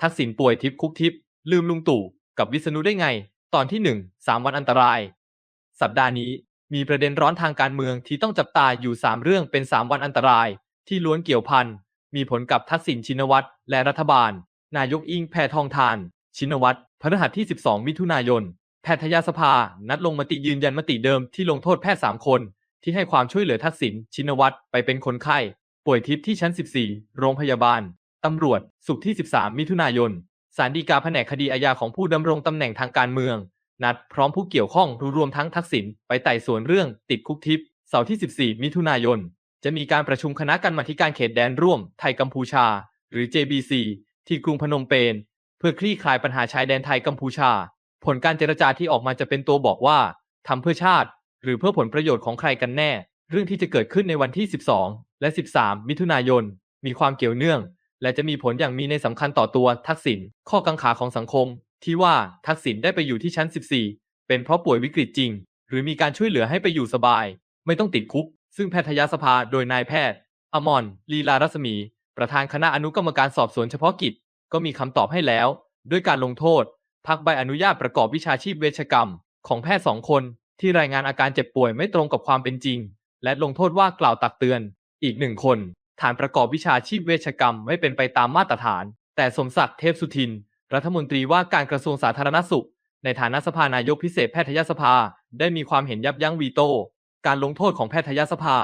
ทักษิณป่วยทิพคุกทิพลืมลุงตู่กับวิษณุได้ไง ตอนที่ 1 3 วันอันตราย สัปดาห์นี้มีประเด็นร้อนทางการเมืองที่ต้องจับตาอยู่ 3 เรื่องเป็น 3 วันอันตราย ที่ล้วนเกี่ยวพันมีผลกับทักษิณชินวัตรและรัฐบาล นายกอิงแพทองทาน ชินวัตรพฤหัสที่ 12 มิถุนายน แพทยสภา นัดลงมติยืนยันมติเดิมที่ลงโทษแพทย์ 3 คน ที่ให้ความช่วยเหลือทักษิณชินวัตรไปเป็นคนไข้ ป่วยทิพย์ที่ชั้น 14 โรงพยาบาล ตำรวจ สุขที่ 13 มิถุนายน ศาลฎีกาแผนกคดีอาญาของผู้ดำรงตำแหน่งทางการเมือง นัดพร้อมผู้เกี่ยวข้องรวมทั้งทักษิณไปไต่สวนเรื่อง ติดคุกทิพย์เสาร์ที่ 14 มิถุนายน จะมีการประชุมคณะกรรมาธิการเขตแดนร่วม ไทยกัมพูชา หรือ JBC ที่กรุงพนมเปญเพื่อคลี่คลายปัญหาชายแดนไทยกัมพูชา ผลการเจรจาที่ออกมาจะเป็นตัวบอกว่าทำเพื่อชาติ หรือเพื่อผลประโยชน์ของใครกันแน่ เรื่องที่จะเกิดขึ้นในวันที่ 12 และ 13 มิถุนายน มีความเกี่ยวเนื่อง และจะมีผลอย่างมีในสำคัญต่อตัวทักษิณข้อกังขาของสังคม ที่ว่าทักษิณได้ไปอยู่ที่ชั้น 14 เป็นเพราะป่วยวิกฤตจริง หรือมีการช่วยเหลือให้ไปอยู่สบาย ไม่ต้องติดคุก ซึ่งแพทยสภาโดยนายแพทย์ อมรลีลารัศมี ประธานคณะอนุกรรมการสอบสวนเฉพาะกิจ ก็มีคำตอบให้แล้ว ด้วยการลงโทษ พักใบอนุญาตประกอบวิชาชีพเวชกรรม ของแพทย์สองคนที่รายงานอาการเจ็บป่วยไม่ตรงกับความเป็นจริง และลงโทษว่ากล่าวตักเตือน อีกหนึ่งคน ฐานประกอบวิชาชีพเวชกรรมไม่เป็นไปตามมาตรฐาน แต่สมศักดิ์เทพสุทิน รัฐมนตรีว่าการกระทรวงสาธารณสุข ในฐานะสภานายกพิเศษแพทยสภา ได้มีความเห็นยับยั้งวีโต้การลงโทษของแพทยสภา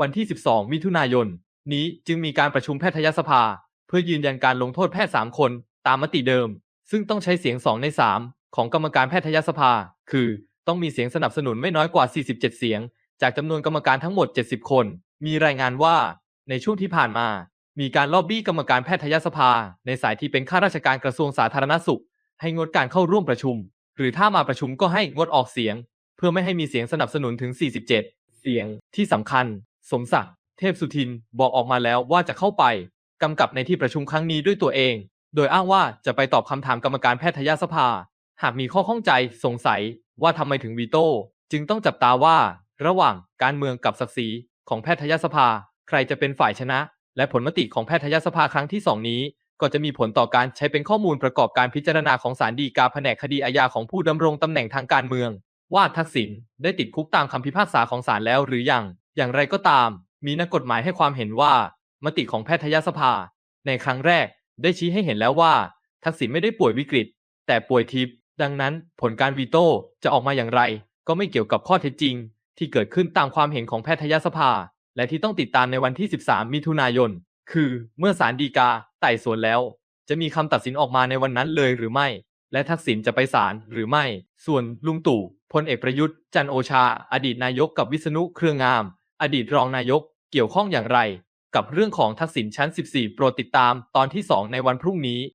วันที่ 12 มิถุนายน นี้จึงมีการประชุมแพทยสภา เพื่อยืนยันการลงโทษแพทย์ 3 คน ตามมติเดิม ซึ่งต้องใช้เสียง 2 ใน 3 ของกรรมการแพทยสภา คือต้องมีเสียงสนับสนุนไม่น้อยกว่า 47 เสียง จากจำนวนกรรมการทั้งหมด 70 คน มีรายงานว่า ในช่วงที่ผ่านมา มีการลอบบี้กรรมการแพทยสภา ในสายที่เป็นข้าราชการกระทรวงสาธารณสุข ให้งดการเข้าร่วมประชุม หรือถ้ามาประชุมก็ให้งดออกเสียง เพื่อไม่ให้มีเสียงสนับสนุนถึง 47 เสียงที่สำคัญ สมศักดิ์เทพสุทินบอกออกมาแล้วว่าจะเข้าไปกำกับในที่ประชุมครั้งนี้ด้วยตัวเอง โดยอ้างว่าจะไปตอบคำถามกรรมการแพทยสภา หากมีข้อข้องใจสงสัยว่าทำไมถึงวีโต้ จึงต้องจับตาว่า ระหว่างการเมืองกับศักดิ์ศรีของแพทยสภา ใครจะเป็นฝ่ายชนะ และผลมติของแพทยสภาครั้งที่ 2 นี้ ก็จะมีผลต่อการใช้เป็นข้อมูลประกอบการพิจารณาของศาลฎีกาแผนกคดีอาญาของผู้ดำรงตำแหน่งทางการเมือง ว่าทักษิณได้ติดคุกตามคำพิพากษาของศาลแล้วหรือยัง อย่างไรก็ตาม มีนักกฎหมายให้ความเห็นว่า มติของแพทยสภา ในครั้งแรกได้ชี้ให้เห็นแล้วว่า ทักษิณไม่ได้ป่วยวิกฤต แต่ป่วยทิพย์ดังนั้นผลการวีโต้จะออกมาอย่างไร ก็ไม่เกี่ยวกับข้อเท็จจริง ที่เกิดขึ้นตามความเห็นของแพทยสภา และที่ต้องติดตามในวันที่ 13 มิถุนายน คือเมื่อศาลฎีกาไต่สวนแล้ว จะมีคำตัดสินออกมาในวันนั้นเลยหรือไม่ และทักษิณจะไปศาลหรือไม่ ส่วนลุงตู่พลเอกประยุทธ์จันโอชา อดีตนายกกับวิษณุเครืองาม อดีตรองนายกเกี่ยวข้องอย่างไร กับเรื่องของทักษิณชั้น 14 โปรดติดตามตอนที่ 2 ในวันพรุ่งนี้